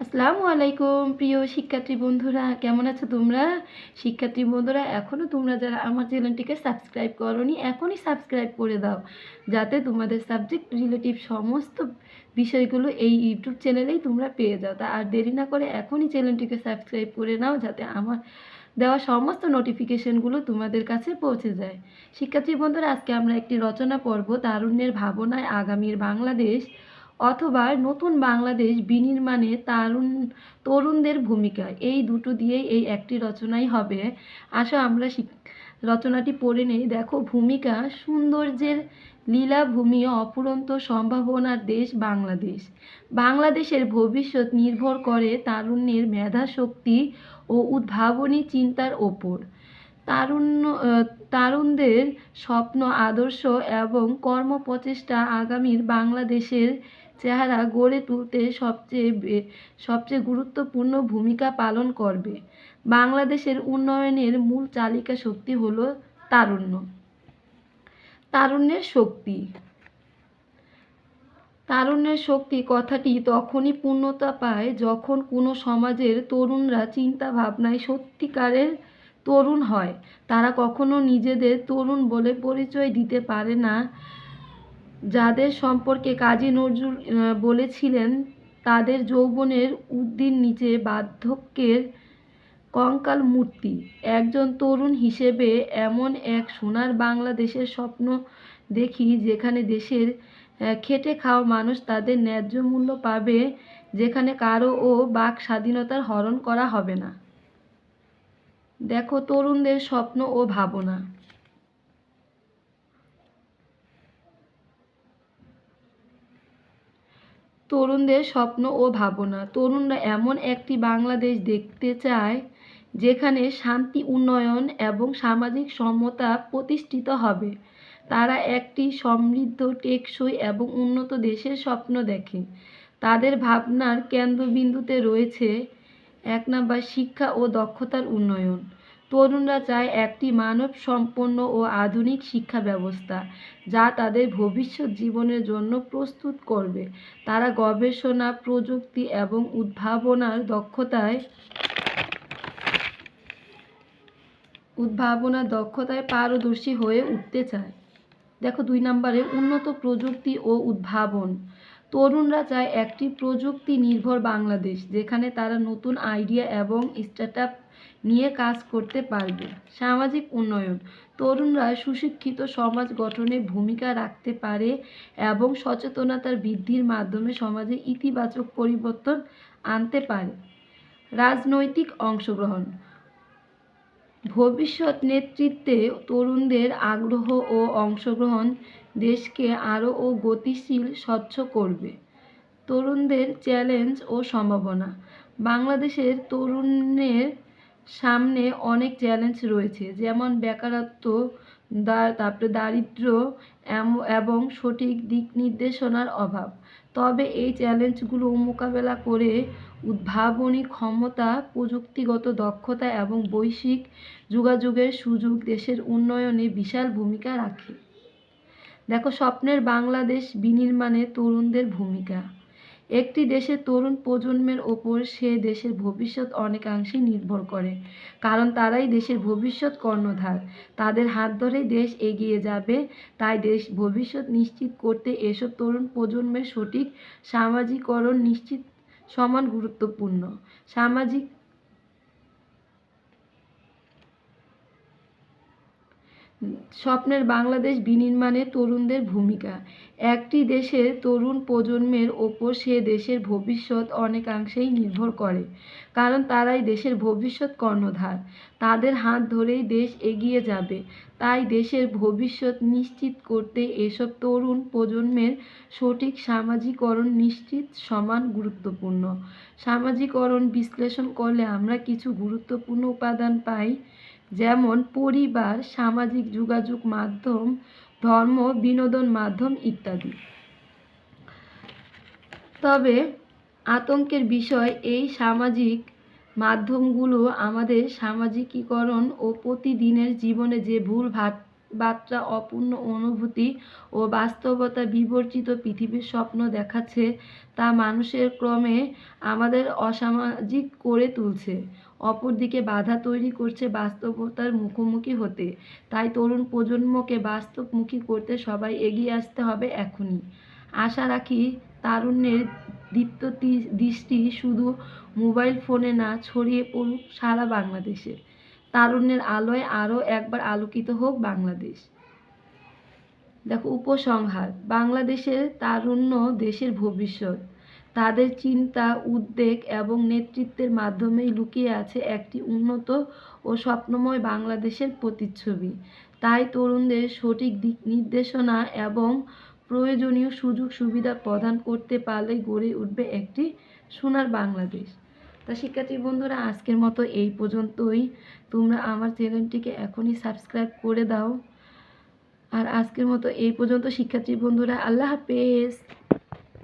আসসালামু আলাইকুম, প্রিয় শিক্ষার্থী বন্ধুরা, কেমন আছো তোমরা? শিক্ষার্থী বন্ধুরা এখনও তোমরা যারা আমার চ্যানেলটিকে সাবস্ক্রাইব করনি, এখনই সাবস্ক্রাইব করে দাও, যাতে তোমাদের সাবজেক্ট রিলেটিভ সমস্ত বিষয়গুলো এই ইউটিউব চ্যানেলেই তোমরা পেয়ে যাও। তা আর দেরি না করে এখনই চ্যানেলটিকে সাবস্ক্রাইব করে নাও, যাতে আমার দেওয়া সমস্ত নোটিফিকেশনগুলো তোমাদের কাছে পৌঁছে যায়। শিক্ষার্থী বন্ধুরা, আজকে আমরা একটি রচনা পর্ব তারুণ্যের ভাবনায় আগামীর বাংলাদেশ অথবা নতুন বাংলাদেশ বিনির্মাণে তারুণ, তরুণদের ভূমিকা। এই দুটো দিয়েই এই একটি রচনাই হবে। আসো আমরা রচনাটি পড়ে নেই। দেখো, ভূমিকা সৌন্দর্যের লীলাভূমি অপুরন্ত সম্ভাবনার দেশ বাংলাদেশ। বাংলাদেশের ভবিষ্যৎ নির্ভর করে তারুণ্যের মেধাশক্তি ও উদ্ভাবনী চিন্তার ওপর। তারুণ্য তারুণদের স্বপ্ন, আদর্শ এবং কর্মপ্রচেষ্টা আগামীর বাংলাদেশের চেহারা গড়ে তুলতে সবচেয়ে সবচেয়ে গুরুত্বপূর্ণ ভূমিকা পালন করবে। বাংলাদেশের উন্নয়নের মূল চালিকা শক্তি হলো তারুণ্য। তারুণ্যের শক্তি। তারুণ্যের শক্তি কথাটি তখনই পূর্ণতা পায় যখন কোনো সমাজের তরুণরা চিন্তা ভাবনায় সত্যিকারের তরুণ হয়। তারা কখনো নিজেদের তরুণ বলে পরিচয় দিতে পারে না। যাদের সম্পর্কে কাজী নজরুল বলেছিলেন, তাদের যৌবনের উদ্দিন নিচে বার্ধক্যের কঙ্কাল মূর্তি। একজন তরুণ হিসেবে এমন এক সোনার বাংলাদেশের স্বপ্ন দেখি যেখানে দেশের খেটে খাওয়া মানুষ তাদের ন্যায্য মূল্য পাবে, যেখানে কারও ও বাক স্বাধীনতার হরণ করা হবে না। দেখো তরুণদের স্বপ্ন ও ভাবনা। তরুণদের স্বপ্ন ও ভাবনা। তরুণরা এমন একটি বাংলাদেশ দেখতে চায়, যেখানে শান্তি উন্নয়ন এবং সামাজিক সমতা প্রতিষ্ঠিত হবে। তারা একটি সমৃদ্ধ, টেকসই এবং উন্নত দেশের স্বপ্ন দেখে। তাদের ভাবনার কেন্দ্রবিন্দুতে রয়েছে এক নাম্বার শিক্ষা ও দক্ষতার উন্নয়ন। তরুণরা চায় একটি মানব সম্পন্ন ও আধুনিক শিক্ষা ব্যবস্থা, যা তাদের ভবিষ্যৎ জীবনের জন্য প্রস্তুত করবে। তারা গবেষণা, প্রযুক্তি এবং উদ্ভাবনার দক্ষতায় উদ্ভাবনার দক্ষতায় পারদর্শী হয়ে উঠতে চায়। দেখো দুই নম্বরে, উন্নত প্রযুক্তি ও উদ্ভাবন। তরুণরা চায় একটি প্রযুক্তি নির্ভর বাংলাদেশ যেখানে তারা নতুন আইডিয়া এবং স্টার্ট নিয়ে কাজ করতে পারবে। সামাজিক উন্নয়ন, তরুণরা সুশিক্ষিত সমাজ গঠনে ভূমিকা রাখতে পারে এবং সচেতনতার বৃদ্ধির মাধ্যমে সমাজে ইতিবাচক পরিবর্তন আনতে পারে। রাজনৈতিক অংশগ্রহণ, ভবিষ্যৎ নেতৃত্বে তরুণদের আগ্রহ ও অংশগ্রহণ দেশকে আরও ও গতিশীল, স্বচ্ছ করবে। তরুণদের চ্যালেঞ্জ ও সম্ভাবনা। বাংলাদেশের তরুণের সামনে অনেক চ্যালেঞ্জ রয়েছে, যেমন বেকারত্ব তারপরে দারিদ্র্য এম- এবং সঠিক দিক নির্দেশনার অভাব। তবে এই চ্যালেঞ্জগুলো মোকাবেলা করে উদ্ভাবনী ক্ষমতা, প্রযুক্তিগত দক্ষতা এবং বৈশ্বিক যোগাযোগের সুযোগ দেশের উন্নয়নে বিশাল ভূমিকা রাখে। দেখো, স্বপ্নের বাংলাদেশ বিনির্মাণে তরুণদের ভূমিকা। একটি দেশের তরুণ প্রজন্মের ওপর সে দেশের ভবিষ্যৎ অনেকাংশেই নির্ভর করে, কারণ তারাই দেশের ভবিষ্যৎ কর্ণধার। তাদের হাত ধরেই দেশ এগিয়ে যাবে, তাই দেশ ভবিষ্যৎ নিশ্চিত করতে এসব তরুণ প্রজন্মের সঠিক সামাজিকরণ নিশ্চিত সমান গুরুত্বপূর্ণ। সামাজিক স্বপ্নের বাংলাদেশ বিনির্মাণে তরুণদের ভূমিকা। একটি দেশের তরুণ প্রজন্মের ওপর সে দেশের ভবিষ্যৎ অনেকাংশেই নির্ভর করে, কারণ তারাই দেশের ভবিষ্যৎ কর্ণধার। তাদের হাত ধরেই দেশ এগিয়ে যাবে। তাই দেশের ভবিষ্যৎ নিশ্চিত করতে এসব তরুণ প্রজন্মের সঠিক সামাজিকরণ নিশ্চিত সমান গুরুত্বপূর্ণ। সামাজিকরণ বিশ্লেষণ করলে আমরা কিছু গুরুত্বপূর্ণ উপাদান পাই যেমন পরিবার, সামাজিক যোগাযোগ মাধ্যম, ধর্ম, বিনোদন মাধ্যম ইত্যাদি। তবে আতঙ্কের বিষয় এই সামাজিক মাধ্যমগুলো আমাদের সামাজিকীকরণ ও প্রতিদিনের জীবনে যে ভুল ভাট বার্তা অপূর্ণ অনুভূতি ও বাস্তবতা বিবর্জিত পৃথিবীর স্বপ্ন দেখাচ্ছে, তা মানুষের ক্রমে আমাদের অসামাজিক করে তুলছে। অপরদিকে বাধা তৈরি করছে বাস্তবতার মুখোমুখি হতে। তাই তরুণ প্রজন্মকে বাস্তবমুখী করতে সবাই এগিয়ে আসতে হবে এখনই। আশা রাখি তারুণ্যের দীপ্ত দৃষ্টি শুধু মোবাইল ফোনে না, ছড়িয়ে পড়ুক সারা বাংলাদেশে। তারুণ্যের আলোয় আরও একবার আলোকিত হোক বাংলাদেশ। দেখো, উপসংহার। বাংলাদেশের তারুণ্য দেশের ভবিষ্যৎ। তাদের চিন্তা, উদ্বেগ এবং নেতৃত্বের মাধ্যমেই লুকিয়ে আছে একটি উন্নত ও স্বপ্নময় বাংলাদেশের প্রতিচ্ছবি। তাই তরুণদের সঠিক দিক নির্দেশনা এবং প্রয়োজনীয় সুযোগ সুবিধা প্রদান করতে পারলে গড়ে উঠবে একটি সোনার বাংলাদেশ। তা শিক্ষার্থী বন্ধুরা, আজকের মতো এই পর্যন্তই। তোমরা আমার চ্যানেলটিকে এখনই সাবস্ক্রাইব করে দাও। আর আজকের মতো এই পর্যন্ত। শিক্ষার্থী বন্ধুরা, আল্লাহ হাফেজ।